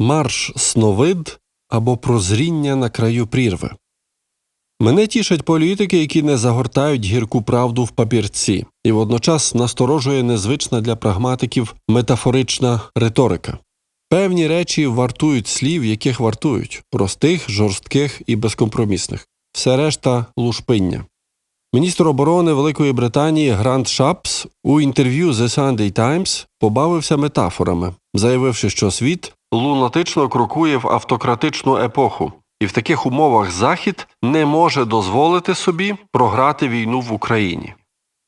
марш сновид або прозріння на краю прірви. Мене тішать політики, які не загортають гірку правду в папірці, і водночас насторожує незвична для прагматиків метафорична риторика. Певні речі вартують слів, яких вартують простих, жорстких і безкомпромісних. Все решта лушпиння. Міністр оборони Великої Британії Грант Шапс у інтерв'ю The Sunday Times побавився метафорами, заявивши, що світ лунатично крокує в автократичну епоху, і в таких умовах Захід не може дозволити собі програти війну в Україні.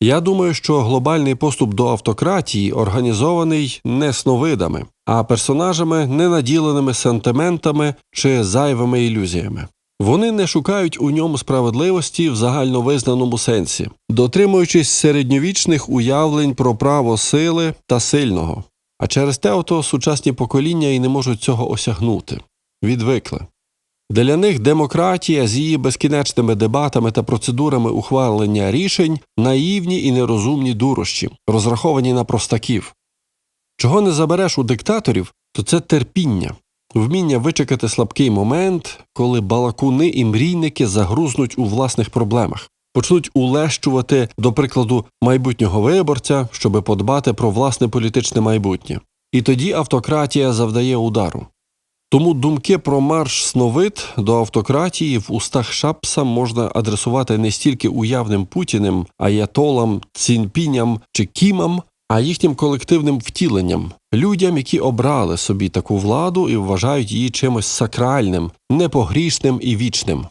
Я думаю, що глобальний поступ до автократії організований не сновидами, а персонажами, ненаділеними сентиментами чи зайвими ілюзіями. Вони не шукають у ньому справедливості в загальновизнаному сенсі, дотримуючись середньовічних уявлень про право сили та сильного. А через те ото сучасні покоління і не можуть цього осягнути. Відвикли. Для них демократія з її безкінечними дебатами та процедурами ухвалення рішень наївні і нерозумні дурощі, розраховані на простаків. Чого не забереш у диктаторів, то це терпіння, вміння вичекати слабкий момент, коли балакуни і мрійники загрузнуть у власних проблемах, почнуть улещувати, до прикладу, майбутнього виборця, щоби подбати про власне політичне майбутнє. І тоді автократія завдає удару. Тому думки про марш сновид до автократії в устах Шапса можна адресувати не стільки уявним Путіним, аятолам, цінпіням чи кімам, а їхнім колективним втіленням, людям, які обрали собі таку владу і вважають її чимось сакральним, непогрішним і вічним.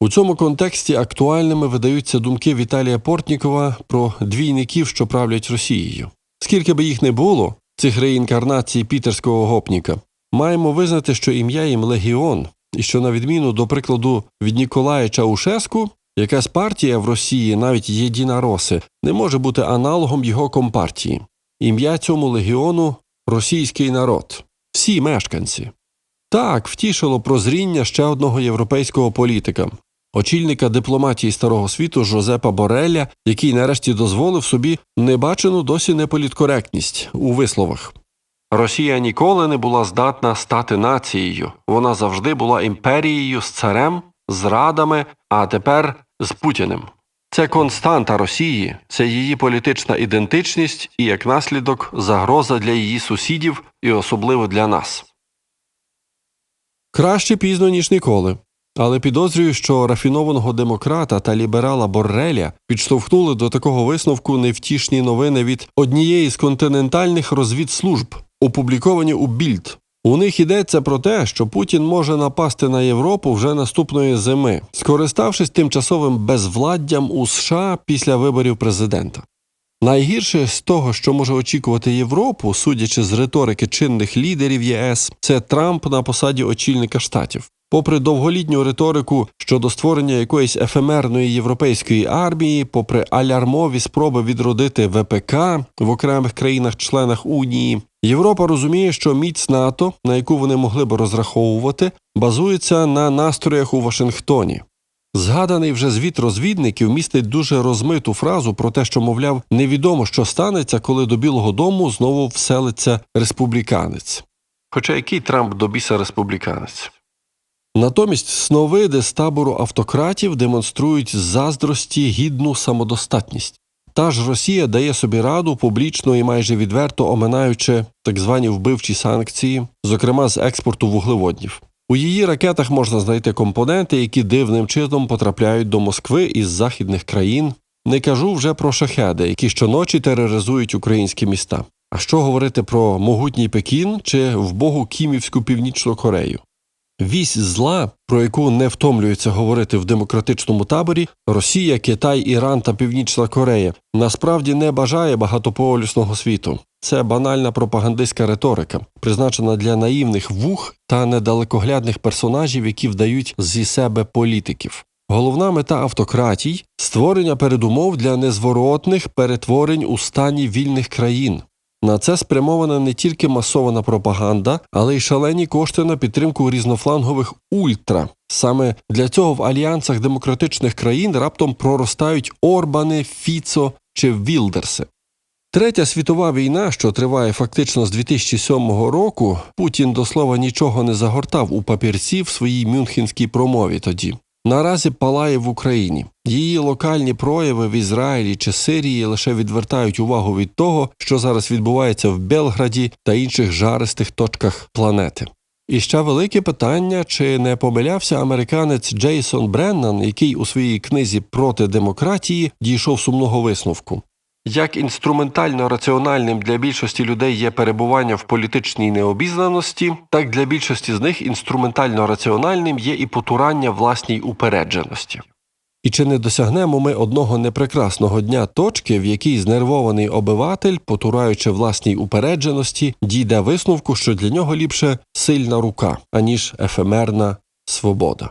У цьому контексті актуальними видаються думки Віталія Портнікова про двійників, що правлять Росією. Скільки би їх не було, цих реінкарнацій пітерського гопніка, маємо визнати, що ім'я їм легіон, і що, на відміну до прикладу від Ніколая Чаушеску, якась партія в Росії, навіть єдинароси, не може бути аналогом його компартії. Ім'я цьому легіону російський народ, всі мешканці. Так втішило прозріння ще одного європейського політика, очільника дипломатії старого світу Жозепа Бореля, який нарешті дозволив собі небачену досі неполіткоректність у висловах. Росія ніколи не була здатна стати нацією, вона завжди була імперією з царем, з радами, а тепер з Путіним. Це константа Росії, це її політична ідентичність і, як наслідок, загроза для її сусідів і особливо для нас. Краще пізно, ніж ніколи. Але підозрюю, що рафінованого демократа та ліберала Борреля підштовхнули до такого висновку невтішні новини від однієї з континентальних розвідслужб, опубліковані у Більд. У них йдеться про те, що Путін може напасти на Європу вже наступної зими, скориставшись тимчасовим безвладдям у США після виборів президента. Найгірше з того, що може очікувати Європу, судячи з риторики чинних лідерів ЄС, це Трамп на посаді очільника штатів. Попри довголітню риторику щодо створення якоїсь ефемерної європейської армії, попри алярмові спроби відродити ВПК в окремих країнах-членах Унії, Європа розуміє, що міць НАТО, на яку вони могли б розраховувати, базується на настроях у Вашингтоні. Згаданий вже звіт розвідників містить дуже розмиту фразу про те, що, мовляв, невідомо, що станеться, коли до Білого Дому знову вселиться республіканець. Хоча який Трамп до біса республіканець? Натомість сновиди з табору автократів демонструють заздрості гідну самодостатність. Та ж Росія дає собі раду публічно і майже відверто оминаючи так звані вбивчі санкції, зокрема з експорту вуглеводнів. У її ракетах можна знайти компоненти, які дивним чином потрапляють до Москви із західних країн. Не кажу вже про шахеди, які щоночі тероризують українські міста. А що говорити про могутній Пекін чи вбогу Кімівську північну Корею? Вісь зла, про яку не втомлюється говорити в демократичному таборі, Росія, Китай, Іран та Північна Корея насправді не бажає багатополюсного світу. Це банальна пропагандистська риторика, призначена для наївних вух та недалекоглядних персонажів, які вдають зі себе політиків. Головна мета автократій створення передумов для незворотних перетворень у стані вільних країн. На це спрямована не тільки масована пропаганда, але й шалені кошти на підтримку різнофлангових ультра. Саме для цього в альянсах демократичних країн раптом проростають Орбани, Фіцо чи Вілдерси. Третя світова війна, що триває фактично з 2007 року, Путін до слова нічого не загортав у папірці в своїй мюнхенській промові тоді. Наразі палає в Україні. Її локальні прояви в Ізраїлі чи Сирії лише відвертають увагу від того, що зараз відбувається в Белграді та інших жаристих точках планети. І ще велике питання: чи не помилявся американець Джейсон Бреннан, який у своїй книзі проти демократії дійшов сумного висновку. Як інструментально раціональним для більшості людей є перебування в політичній необізнаності, так для більшості з них інструментально раціональним є і потурання власній упередженості. І чи не досягнемо ми одного непрекрасного дня точки, в якій знервований обиватель, потураючи власній упередженості, дійде висновку, що для нього ліпше сильна рука, аніж ефемерна свобода.